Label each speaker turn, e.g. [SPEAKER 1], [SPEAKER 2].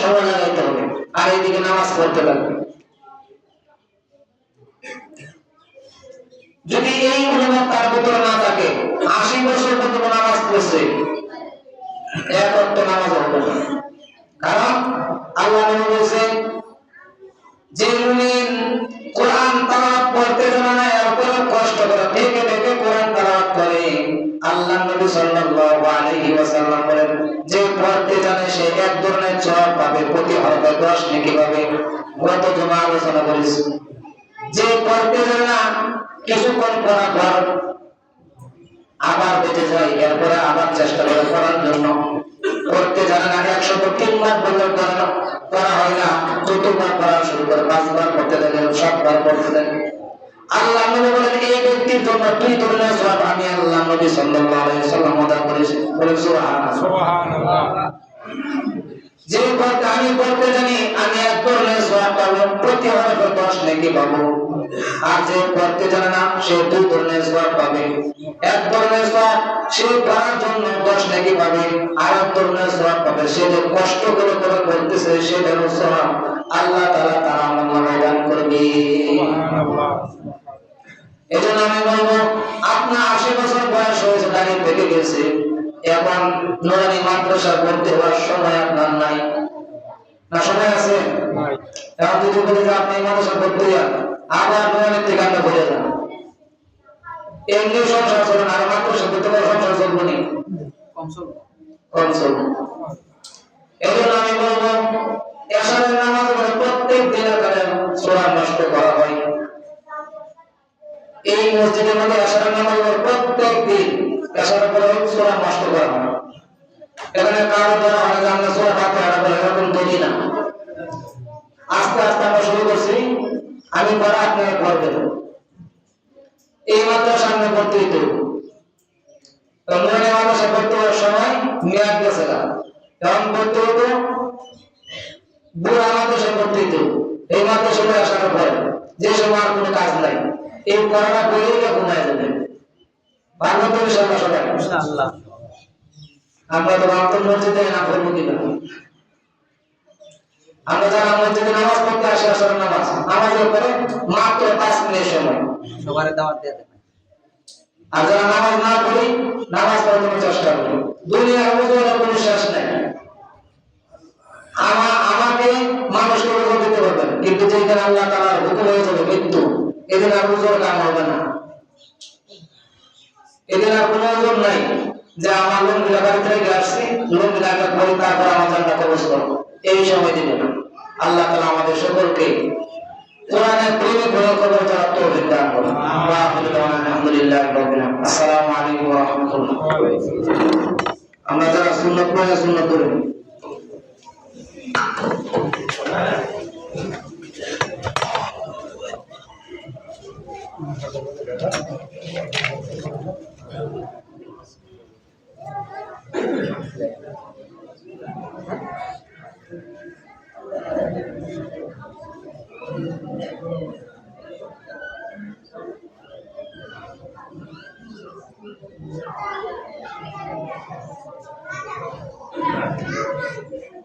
[SPEAKER 1] সময় লাগাইতে হবে। আর এইদিকে নামাজ পড়তে লাগবে। যদি এই অনুভব তার ভিতরে না থাকে, আশি বছর পর্যন্ত নামাজ পড়ছে? এক অর্থ নামাজ হবে না। কারণ আল্লাহ নবী বলেছেন, যে মুমিন কোরআন তালাওয়াত পড়তে জানে না এরপরে কষ্ট করে থেকে থেকে কোরআন তালাওয়াত করে। আল্লাহ নবী সাল্লাল্লাহু আলাইহি ওয়াসাল্লাম বলেন, যে পড়তে জানে, সে এক ধরনের পাবে প্রতি হরফে 10 নেকি পাবে গত জমা আলোচনা করেছি। যে পড়তে জানে না কিছুক্ষণ পড়ার পর আবার বেঁচে যায়, এরপরে আবার চেষ্টা করে পড়ার জন্য। পড়তে জানে না, একশত তিনবার বললে পড়ানো করা হয় না। চতুর্বার পড়া শুরু করে পাঁচবার পড়তে দেখেন সাতবার পড়তে দেখেন আল্লাহ নবী বলেন, এই ব্যক্তির জন্য দুই ধরনের সওয়াব আমি আল্লাহ নবী সাল্লাল্লাহু আলাইহি সাল্লাম ওয়াদা করেছি? বলেন, সুবহানাল্লাহ।
[SPEAKER 2] সুবহানাল্লাহ।
[SPEAKER 1] যে পড়তে আমি পড়তে জানি আমি এক সওয়াব পাবো প্রতি হরফে দশ নেকি পাবো। আর যে পড়তে জানে না সে দুই ধরনের পাবে। এক ধরনের সে পড়ার জন্য দশ নেকি পাবে। আর এক ধরনের পাবে সে যে কষ্ট করে করে সেটারও সওয়াব আল্লাহ তার দান করবে। এজন্য আমি বলব আপনার আশি বছর বয়স হয়েছে দাঁড়িয়ে থেকে গেছে। এখন নোরানি মাদ্রাসা পড়তে হওয়ার সময় আপনার নাই? না সময় আছে? এখন যদি বলে যে আপনি মাদ্রাসা পড়তে যান আবার নোরানির থেকে আপনি ভরে যান। এমনি সংসার চলে না আর মাদ্রাসা পারে সংসার চলবে নি? কম চলবে। আমি বলব এসারের নামাজ পড়ে প্রত্যেক সোরা নষ্ট করা হয়। এই মসজিদের মধ্যে আপনারা পড়বেন এই মাত্র সামনে পড়তে হইতো রমজানের মাদ্রাসা পড়তে হওয়ার সময় মেয়াদ গেছে না। তখন পড়তে হতো বুড়া মাদ্রাসা পড়তে হতো এই মাদ্রাসা আসার পর যে সময় আর কোনো কাজ নাই। এই পড়াটা পড়েই না ঘুমায় যাবে। ভালো তো ইনশাআল্লাহ সবাই।
[SPEAKER 3] ইনশাআল্লাহ।
[SPEAKER 1] আমরা তো রমজান মসজিদে না পড়ব কিনা। আমরা যারা মসজিদে নামাজ পড়তে আসি নামাজ নামাজের পরে মাত্র পাঁচ সময়।
[SPEAKER 3] সবার দাওয়াত দিয়ে দেবেন।
[SPEAKER 1] আর যারা নামাজ না পড়ি নামাজ পড়ার জন্য চেষ্টা করি দুনিয়ার বুঝবার কোনো শেষ নাই। আমা আমাকে মানুষকে বুঝে দিতে পারবেন কিন্তু যেখানে আল্লাহ তাআলার হুকুম হয়ে যাবে মৃত্যু এদিন আর বুঝর কাম হবে না। এদিন আর কোনো ওজন নাই যে আমার লোন বাড়িতে রেখে আসছি লোনগুলা পরে তারপর আমার জান্নাত করব। এই সময় দিবে না আল্লাহ তাআলা আমাদের সকলকে কোরআনের প্রেমে প্রয়োগ করার জন্য তৌফিক দান করুন আলহামদুলিল্লাহ আসসালামু আলাইকুম ওয়া রাহমাতুল্লাহ। আমরা যারা সুন্নাত পড়ে সুন্নাত পড়ে
[SPEAKER 2] Thank Thank you.